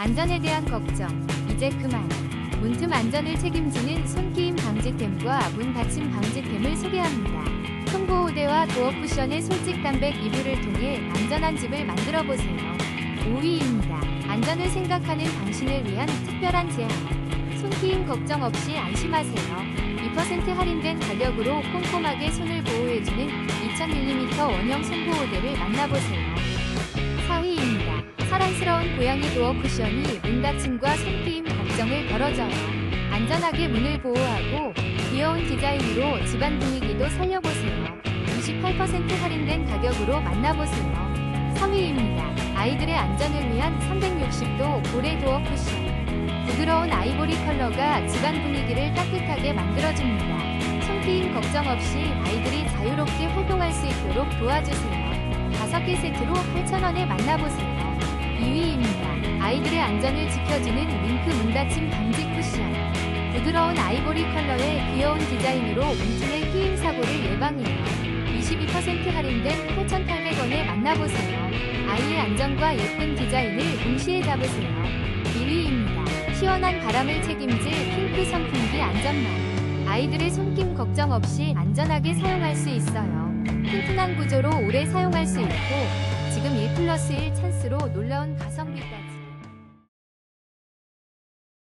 안전에 대한 걱정, 이제 그만. 문틈 안전을 책임지는 손끼임 방지템과 문 닫힘 방지템을 소개합니다. 손보호대와 도어 쿠션의 솔직 단백 이불을 통해 안전한 집을 만들어 보세요. 5위입니다. 안전을 생각하는 당신을 위한 특별한 제안. 손끼임 걱정 없이 안심하세요. 2% 할인된 가격으로 꼼꼼하게 손을 보호해주는 2000mm 원형 손보호대를 만나보세요. 4위입니다. 사랑스러운 고양이 도어 쿠션이 문 닫힘과 손끼임 걱정을 덜어줘요. 안전하게 문을 보호하고 귀여운 디자인으로 집안 분위기도 살려보세요. 28% 할인된 가격으로 만나보세요. 3위입니다. 아이들의 안전을 위한 360도 고래 도어 쿠션. 부드러운 아이보리 컬러가 집안 분위기를 따뜻하게 만들어줍니다. 손끼임 걱정 없이 아이들이 자유롭게 활동할 수 있도록 도와주세요. 5개 세트로 8,000원에 만나보세요. 2위입니다. 아이들의 안전을 지켜주는 링크 문닫힘 방지 쿠션. 부드러운 아이보리 컬러의 귀여운 디자인으로 문틈의 끼임 사고를 예방해요. 22% 할인된 8,800원에 만나보세요. 아이의 안전과 예쁜 디자인을 동시에 잡으세요. 1위입니다. 시원한 바람을 책임질 핑크 선풍기 안전망. 아이들의 손김 걱정 없이 안전하게 사용할 수 있어요. 튼튼한 구조로 오래 사용할 수 있고 지금 1 플러스 1 찬스로 놀라운 가성비까지